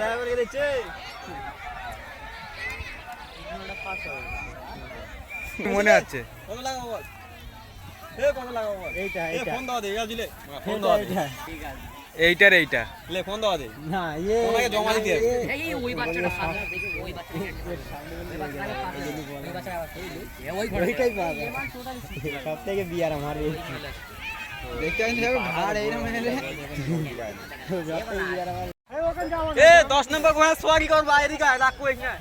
ড্রাইভারকে দিচ্ছে মনে আছে। কত লাগাবো বল এ লাগাবো বল এইটা। এইটা ফোন দাও দে বুঝলে ফোন এইটা, দাও দে। এইটা। এইটার এইটা। লে ফোন দাও দে। না ইয়ে ওনাকে জমা দিতে হবে। এই ওই বাচ্চাটা সাদা দেখে ওই বাচ্চাটা ওই বাচ্চাটা ওই ওইটাই পাওয়া সব থেকে বিয়ার আমার এই। দেখতে দেখো ভাড় এইরকম এলে এ 10 নম্বর ঘোড়া সোয়াগি কর বাইরে কা রাখো এখানে।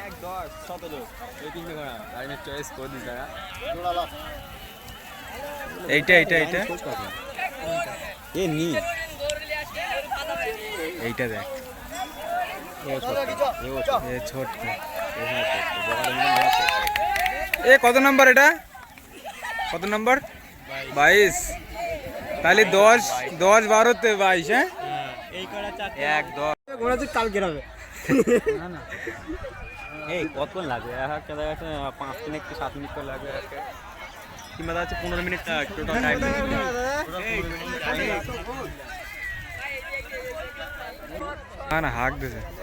এক দশ সতেরো এই তিনটে ঘোড়া আমি চয়েস করে দিই এইটা এইটা এইটা। এ নি। এইটা দেখ। এ ছোট এ কত নম্বর এটা কত নম্বর বাইশ তাহলে দশ দশ বারোতে বাইশ হ্যাঁ এই করা চারটে এক দশ ঘোড়া তুই কালকে হবে না না এই কতক্ষণ লাগবে এক একটা দেখা যাচ্ছে পাঁচ মিনিট কি সাত মিনিট করে লাগবে আজকে কিংবা দেখা যাচ্ছে পনেরো মিনিট টোটাল টাইম না না হাঁক দিছে আমার তো না এই যে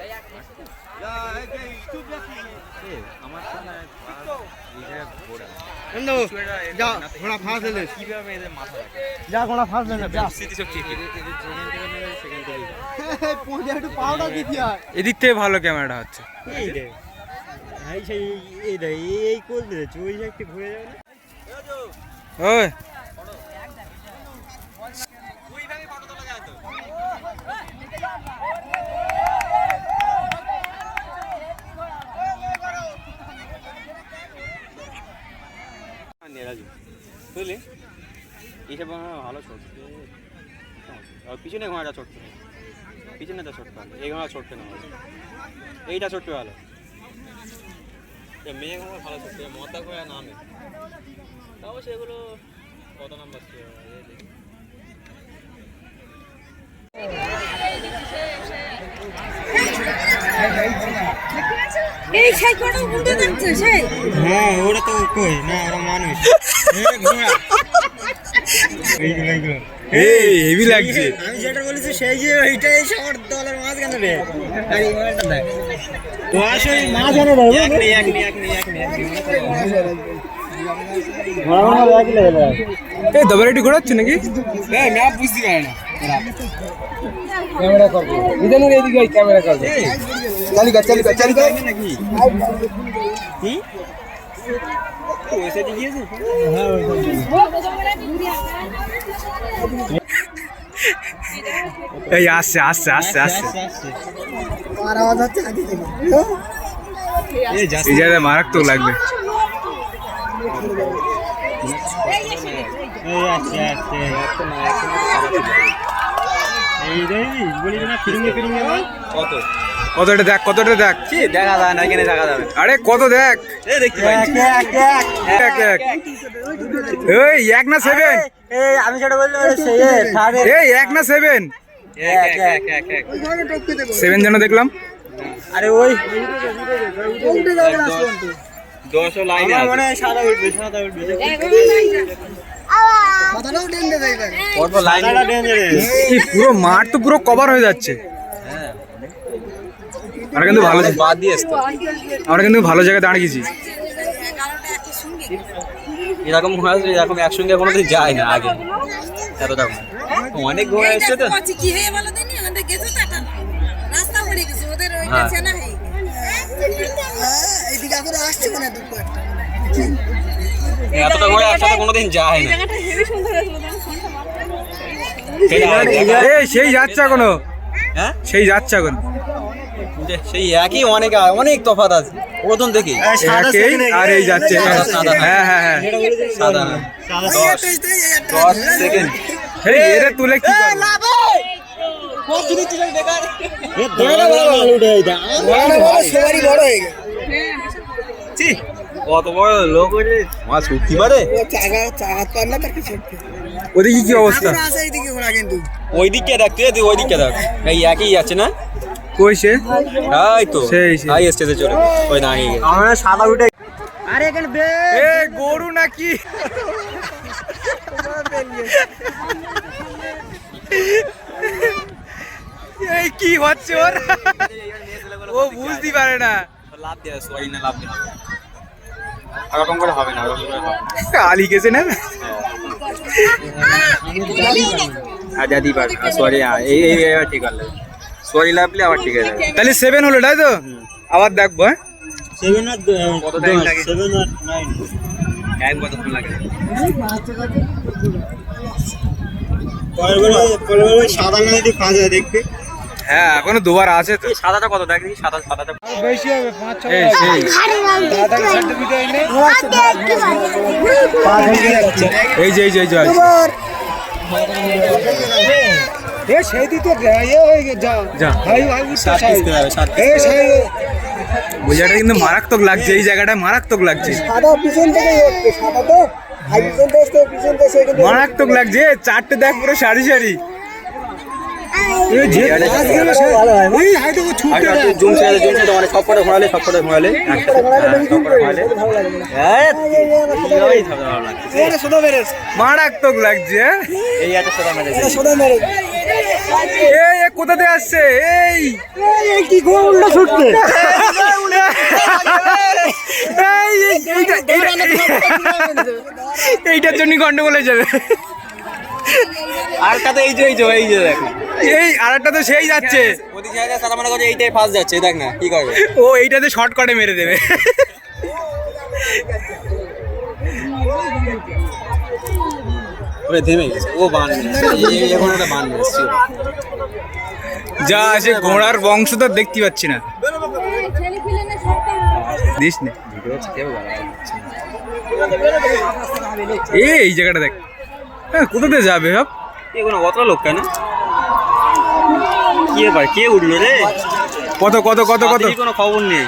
ঘোড়া যা ঘোড়া ফাঁস দিলে। কীভাবে এদের মাথা যা ঘোড়া ফাঁস দিলে যা। স্মৃতি শক্তি কি পৌঁছে একটু পাউডা দিতে হয় এদিক থেকে ভালো ক্যামেরাটা হচ্ছে। এই রে এই সেই এই রে এই কোল দিয়েছে ওই একটু ঘুরে যাবে না? ওই নেরাজু বুঝলি এইসব ঘোড়া ভালো চলছে আর পিছনে ঘোড়াটা ছোট্ট পিছনেটা ছোট্ট ভালো এই ঘোড়া ছোট্ট না এইটা ছোট্ট ভালো। মেয়ে ঘোড়া ভালো ছোট্ট মতা ঘোড়া নামে তাও সেগুলো কত নাম্বার ছিল? এই সেই কটা উল্টে যাচ্ছে সেই। হ্যাঁ ওরা তো কই? না ওরা মানুষ। ঘোড়া। এইগুলো এইগুলো। এই হেভি লাগছে। আমি যেটা বলেছি সেই যে দলের মাঝখানে রে আর এই ঘোড়াটা দেখ। মাঝখানে রে এক নি এক নি এক নি এক নি ঘোড়া ঘোড়া এক লেভেল ঘোরাচ্ছে নাকি? এই ম্যাপ বুঝতে পারে না। ক্যামেরা করব। ইদানি এদিকে ক্যামেরা করব। চালু কর চালু কর চালু কর। নাকি কি? ওইসে গিয়েছে হ্যাঁ এই আসছে আসছে আসছে আসছে। হচ্ছে এই জায়গায় মারাত্মক লাগবে। এই আসছে আসছে এই রে বলি না ফিরিঙ্গে ফিরিঙ্গে কত? কতটা দেখ কতটা দেখ? দেখা যায় না এখানে দেখা যাবে। আরে কত দেখ? এই এক এক এক এক এক এই এক না সেভেন এই আমি যেটা বললাম এই এক না সেভেন এক এক এক এক এক। সেভেন যেন দেখলাম। আরে ওই। দশও লাইনে মনে সাদা উঠবে সাদা উঠবে পুরো মাঠ তো পুরো কভার হয়ে যাচ্ছে। আমরা কিন্তু ভালো বাদ দিয়ে আসতো আমরা কিন্তু ভালো জায়গায় দাঁড়িয়েছি। এরকম ঘোড়া এরকম একসঙ্গে কোনোদিন যায় না আগে। এতটা অনেক ঘোড়া এসছে তো। কি হয়ে বলো দিনি আমাদের গেছে তো রাস্তা পড়ে গেছে ওদের ওই হ্যাঁ। হয়ে এতটা ঘোড়া একসাথে কোনোদিন যায় না জায়গাটা হেভি সুন্দর হয়েছিল তখন ফোনটা সেই এই সেই যাচ্ছে এখনও। হ্যাঁ? সেই যাচ্ছে এখন। সেই একই অনেক অনেক তফাৎ আছে। প্রথম থেকেই একেই আর এই যাচ্ছে। হ্যাঁ হ্যাঁ হ্যাঁ। সাদা দশ। দশ সেকেন্ড। তুলে কি? কত বড় লোক হয়েছে। ওদিকে কি অবস্থা? ওই দিককে দেখ তুই ওই দিককে দেখ। এই একই যাচ্ছে না? কই সে? এই তো সেই। হাই স্টেজে চলে। ওই দাঁড়িয়ে আমরা সাদা উঠে আরে এখানে বে এ গরু নাকি? এই কি হচ্ছে ওর? ও বুঝতে পারে না। লাভ সরি না লাভ করে হবে না ওরকম করে হবে না। আলি গেছে না? দাদি পার সরি এই এই ঠিক আছে সরি লাভলে আবার ঠিক আছে তাহলে সেভেন হলো তাই তো? আবার দেখব হ্যাঁ? সেভেন আর কত time লাগে? সেভেন আর নাইন টাইম কতক্ষণ লাগে? সাদা না যদি পাঁচ হয় হ্যাঁ এখনও দুবার আছে তো। এই সাদাটা কত? দেখ দেখি সাদা সাদাটা বেশি হবে পাঁচ ছ এই সেই। যে এই যে এই যে আছে। এ তো ইয়ে হয়ে গেছে যা। ভাই ভাই কিন্তু মারাত্মক লাগছে এই জায়গাটা মারাত্মক লাগছে। সাদা পিছন থেকে সাদা তো মারাত্মক লাগছে চারটে দেখ পুরো সারি সারি। হয় ঘোরালে ঘোরালে। মারাত্মক লাগছে? এই একটা সাদা মেরেছে। সোদা মেরে এই কোথা দিয়ে আসছে? এই। এই কি গো উল্টা এইটার জন্য গন্ডগোল হয়ে যাবে। আর কাতে এই যে এই যে এই যে দেখ। এই আরেকটা তো সেই যাচ্ছে। এইটাই ফার্স্ট যাচ্ছে দেখ না কি করবে? ও এইটাতে শর্ট করে মেরে দেবে। থেমে গেছে। ও বান এখন বান যা আছে ঘোড়ার বংশ তো দেখতে পাচ্ছি না। দিস নে। এই এই জায়গাটা দেখ। হ্যাঁ কোথাতে যাবে সব এগুলো কত লোক কেন? কি ব্যাপার? কে উঠল রে? কত কত কত কত? কোনো খবর নেই।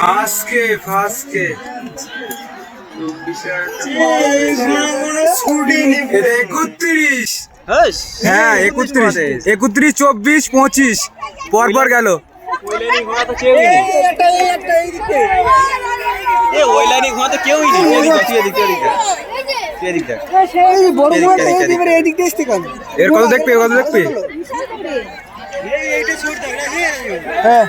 ফাঁসকে ফাঁসকে একত্রিশ। হ্যাঁ একত্রিশ একত্রিশ চব্বিশ পঁচিশ। পরপর গেল। ওই লাইনে ঘোড়া তো কেউই নেই। এদিক দেখ বড় বড় এদিক। এবারে এদিক দিয়ে আসতে কেন? এর কত দেখবে কত দেখবে? হ্যাঁ।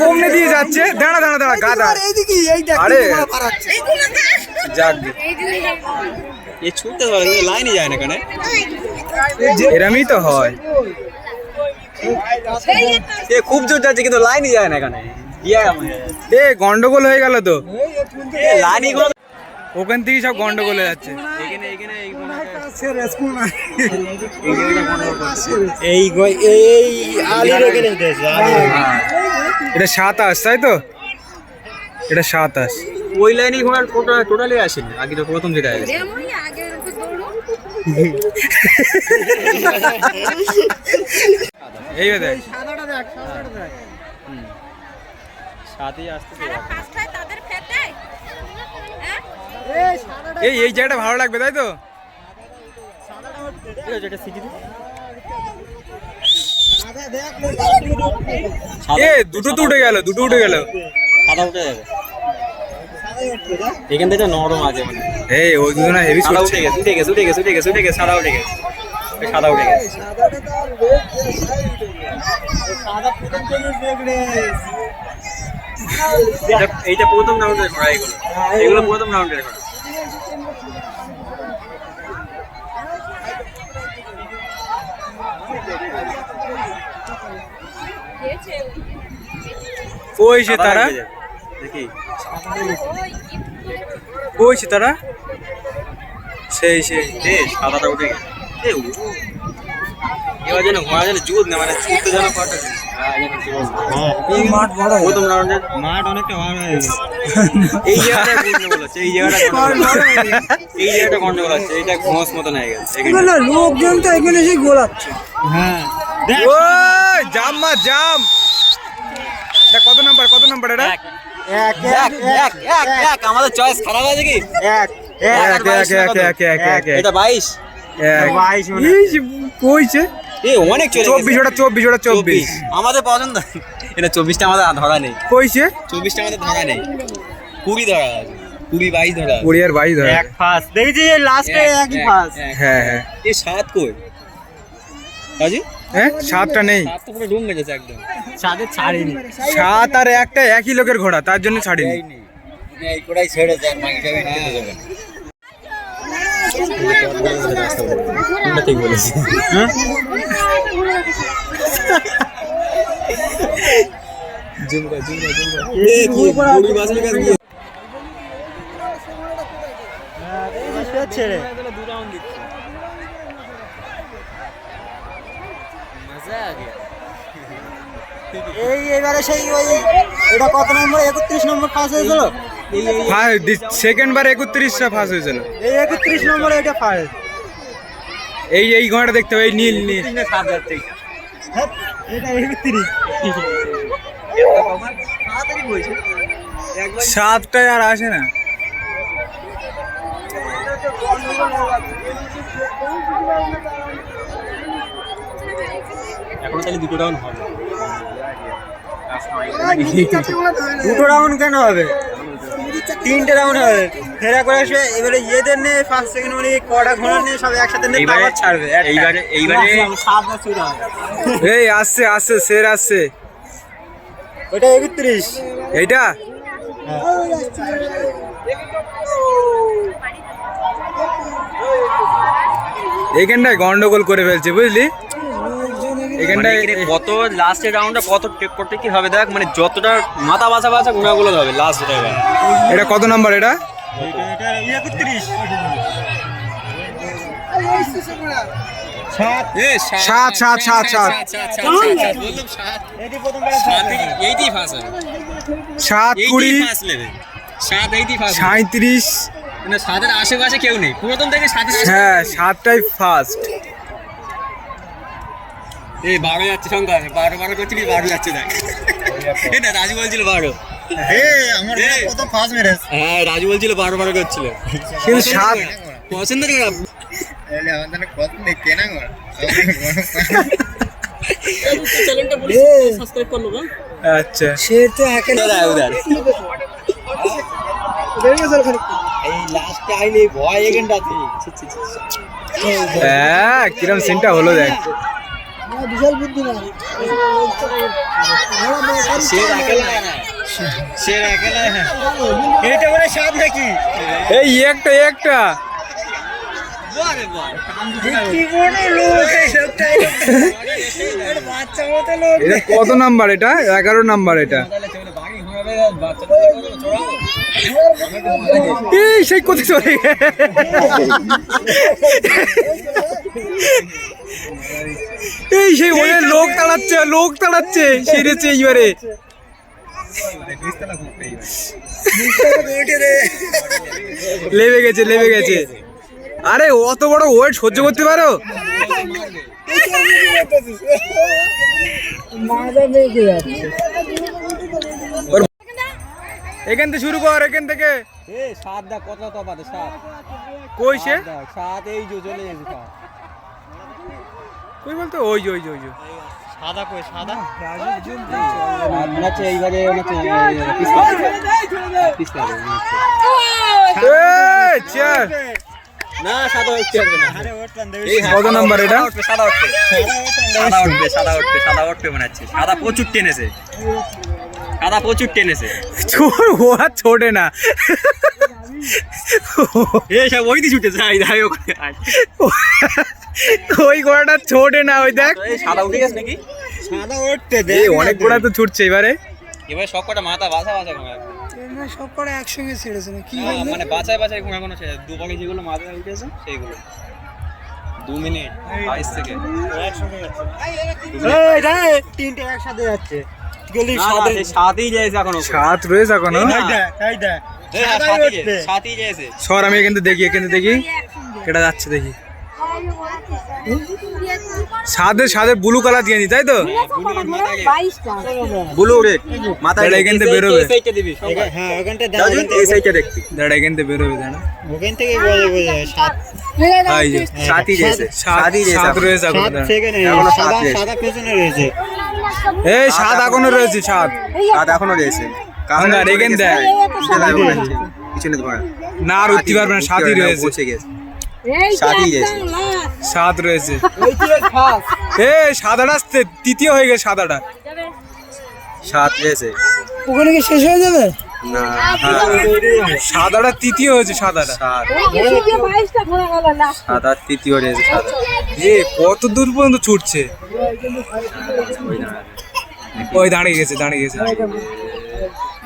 কমনে দিয়ে যাচ্ছে। দাঁড়া দাঁড়া দাঁড়া গাদা। এইদিকে এই দেখ আরে। যাক এ ছুটতে পারে লাইনে যায় না কেন? এরমই তো হয়। এ খুব জোর যাচ্ছে কিন্তু লাইনে যায় না এখানে এ গন্ডগোল হয়ে গেল তো। ওখান থেকে সব গন্ডগোল হয়ে যাচ্ছে। এখানে এখানে এই এই গো- এই আলির এখানে দিয়েছে এটা সাতাশ তাই তো? এটা সাতাশ ওই লাইনে ঘোড়া টোটাল টোটালি আসেনি। আগে তো প্রথম যেটা আছে এই দেখ। হ্যাঁ? এই এই জায়গাটা ভালো লাগবে তাই তো? এ দুটো তো উঠে গেল দুটো উঠে গেল। সাদা উঠে যাবে। এখান থেকে নরম আছে মানে। এই ওই দুজনে হেভি সাদা উঠে গেছে উঠে গেছে উঠে গেছে উঠে গেছে উঠে গেছে। সাদা উঠে গেছে। সাদা উঠে গেছে। এটা এইটা প্রথম রাউন্ডের ঘোড়া এগুলো। এগুলো প্রথম রাউন্ডের ঘোড়া। সে তারা? দেখি। সে তারা? সেই সেই। সাদাটা উঠে গেছে। এবার যেন ঘোড়া যেন জুত না মানে ছুটতে যেন এই মাঠ বড় লোকজন তো এখানে হ্যাঁ জাম মা জাম। এটা কত নাম্বার কত নাম্বার এটা? এক। এক এক এক এক। আমাদের চয়েস খারাপ আছে কি? এক এক। কইছে। এ অনেক চলে চব্বিশ ওটা চব্বিশ ওটা চব্বিশ। আমাদের পছন্দ এটা চব্বিশটা আমাদের ধরা নেই। কইছে? চব্বিশটা আমাদের ধরা নেই। কুড়ি ধরা আছে। কুড়ি বাইশ ধরা কুড়ি আর বাইশ ধরে এক লাস্টে এক। হ্যাঁ হ্যাঁ। এ সাত কই? কাজী? হ্যাঁ সাতটা নেই। সাত পুরো ডুম গেছে একদম। সাথে ছাড়িনি। সাত আর একটা একই লোকের ঘোড়া তার জন্য ছাড়িনি। এই কোটাই ছেড়ে দেন বাকিটা খেতে যাবেন ঠিক বলেছি ছেড়ে এই এবারে সেই ওই এটা কত নম্বর? একত্রিশ নম্বর পাস হয়েছিল? সেকেন্ড বার একত্রিশটা হয়েছিল। এই একত্রিশ নম্বর এটা ফার্স্ট এই এই ঘোড়াটা দেখতে হবে এই নীল নীল। সাতটায় আর আসে না। এখন তাহলে দুটো হবে। দুটো রাউন্ড কেন হবে? তিনটে রাউন্ড হবে। ফেরা করে আসবে। এবারে ইয়েদের নিয়ে ফার্স্ট সেকেন্ড মানে কটা ঘোড়া নিয়ে সব একসাথে নিয়ে এইবারে ছাড়বে। এইবারে এইবারে সাত না ছুট হবে এই আসছে আসছে সের আসছে। ওটা একত্রিশ। এইটা? এইখানটায় গন্ডগোল করে ফেলছে বুঝলি? এখানটায় এখানে কত লাস্টের রাউন্ডটা কত টেক করতে কি হবে দেখ মানে যতটা মাথা বাছা বাছা ঘোড়াগুলো হবে লাস্ট এবার। এটা কত নাম্বার এটা? সাত। সাত সাত সাত সাত কুড়ি সাঁত্রিশ মানে সাতের আশেপাশে কেউ নেই। পুরাতন থেকে সাতের হ্যাঁ সাতটাই ফার্স্ট এই বারো যাচ্ছে সংখ্যা বারো বারো করছিলি বারো যাচ্ছে দেখ। এই না রাজু বলছিল বারো। হ্যাঁ রাজু বলছিল বারো বারো করছিল। কিন্তু সাত পছন্দ করে? আচ্ছা। সে তো এই লাস্টে আইলে ভয় এখানটাতে হ্যাঁ কিরম সিনটা হলো দেখ। বিশাল এটা মানে নাকি? এই একটা একটা। এটা? কত নাম্বার এটা? এগারো নাম্বার এটা। সেই কোথায় চলে এই সেই ওদের লোক তাড়াচ্ছে লোক তাড়াচ্ছে সেরেছে এইবারে। লেবে গেছে লেবে গেছে। আরে অত বড় ওয়েট সহ্য করতে পারো? এখান থেকে শুরু কর এখান থেকে। কই সে? সাত এই যে চলে যাবে কই বলতো ওই যে ওই যে ওই যে। সাদা কই মনে হচ্ছে এইবারে। না সাদা কত নাম্বার এটা? সাদা উঠবে সাদা উঠবে সাদা উঠবে সাদা উঠবে মনে হচ্ছে সাদা প্রচুর টেনেছে। সাদা প্রচুর টেনেছে। ছোট ও আর ছোটে না। এই সব ওই দিয়ে ওখানে ওই ঘোড়াটা ছোটে না ওই দেখ। সাদা উঠে গেছে নাকি? সাদা উঠতে দে অনেক ঘোড়া তো ছুটছে এবারে। এবার সব কটা মাথা বাসা বাসা ঘুমায় সব করে একসঙ্গে ছেড়েছে না কি হ্যাঁ, মানে বাঁচায় বাঁচায় ঘুমায় কোনো ছেড়ে দু পাখি যেগুলো মাথায় উঠেছে সেইগুলো। দু মিনিট বাইশ থেকে। তিনটে একসাথে যাচ্ছে। সাত রয়েছে এখনও? হ্যাঁ, সর আমি এখান থেকে দেখি এখান থেকে দেখি। এটা যাচ্ছে দেখি। সাদে সাদে ব্লু কালার দিয়ে নি তাই তো? ব্লু রেড মাথা এখান থেকে বেরোবে। হ্যাঁ ওখানটা এই সাইডটা দেখতে দাঁড়া এখান থেকে বেরোবে দাঁড়া। ওখান থেকে বোঝা বোঝা সাত। এই যে সাতই রয়েছে সাতই রয়েছে সাত এখন। রয়েছে এখন সাত দাঁড়া। সেকেন্ড এখনও সাদা সাদা পেছনে রয়েছে। এই সাত এখনও রয়েছে সাত। সাত এখনও রয়েছে। এখান দেখ। পিছনে না আর উঠতে পারবে না সাতই রয়েছে। পৌঁছে গেছে। সাতই রয়েছে। সাত রয়েছে। এ সাদাটা তৃতীয় হয়ে গেছে সাদাটা। সাত রয়েছে। ওখানে কি শেষ হয়ে যাবে? না সাদাটা তৃতীয় হয়েছে সাদাটা। আর তৃতীয় রয়েছে এ কত দূর পর্যন্ত ছুটছে? ওই দাঁড়িয়ে গেছে দাঁড়িয়ে গেছে।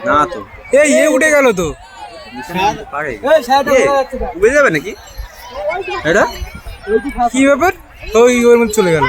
না তো। এই এ উঠে গেল তো। পারে। বুঝে যাবে নাকি? এটা? কি ব্যাপার? ওই ওর মধ্যে চলে গেল।